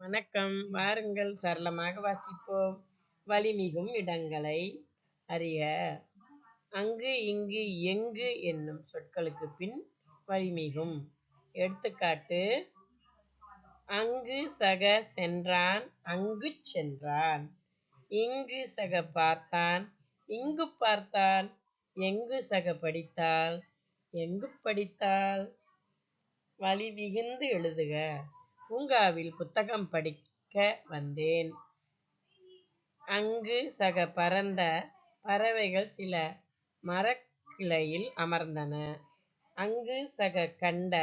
வணக்கம். வாருங்கள். சரளமாக வாசிப்போம். வலிமிகும் இடங்களை அறிய. அங்கு இங்கு எங்கு என்னும் சொற்களுக்கு பின் வலிமிகும் எடுத்துக்காட்டு அங்கு சக சென்றான் அங்கு சென்றான். இங்கு சக பார்த்தான் இங்கு பார்த்தான் எங்கு சக படித்தாள் எங்கு படித்தாள். வலி மிகுந்து எழுதுக. பூங்காவில் புத்தகம் படிக்க வந்தேன். அங்கு சக பறந்த பறவைகள் சில மரக்கிளையில் அமர்ந்தன. அங்கு சக கண்ட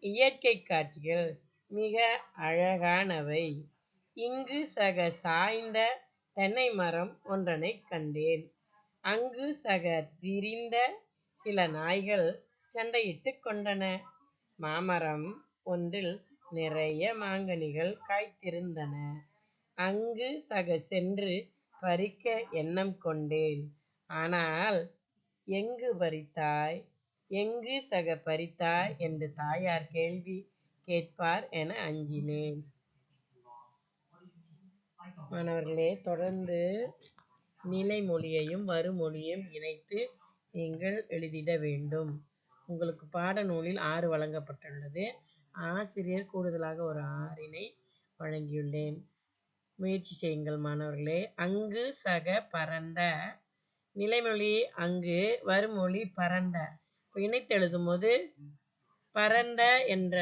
இயற்கை காட்சிகள் மிக அழகானவை. இங்கு சக சாய்ந்த தென்னை மரம் ஒன்றனை கண்டேன். அங்கு சக திரிந்த சில நாய்கள் சண்டையிட்டு கொண்டன. மாமரம் ஒன்றில் நிறைய மாங்கனிகள் காய்த்திருந்தன. அங்கு சக சென்று பறிக்க எண்ணம் கொண்டேன். ஆனால் எங்கு பறித்தாய்? எங்கு சக பறித்தாய்? என்று தாயார் கேள்வி கேட்பார் என அஞ்சினேன். மாணவர்களே தொடர்ந்து நிலைமொழியையும் வருமொழியையும் இணைத்து நீங்கள் எழுதிட வேண்டும். உங்களுக்கு பாடநூலில் ஆறு வழங்கப்பட்டுள்ளது. ஆசிரியர் கூடுதலாக ஒரு ஆறினை வழங்கியுள்ளேன். முயற்சி செய்யுங்கள் மாணவர்களே. அங்கு சக பரந்த நிலைமொழி அங்கு வருமொழி பரந்த. இணைத்து எழுதும் போது பரந்த என்ற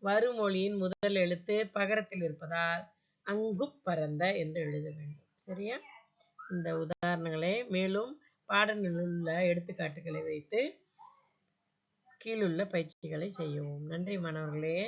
வருமொழியின் முதல் எழுத்து பகரத்தில் இருப்பதால் அங்கு பரந்த என்று எழுத வேண்டும். சரியா? இந்த உதாரணங்களை மேலும் பாடநூலில் உள்ள எடுத்துக்காட்டுகளை வைத்து கீழுள்ள பயிற்சிகளை செய்யவும். நன்றி மாணவர்களே.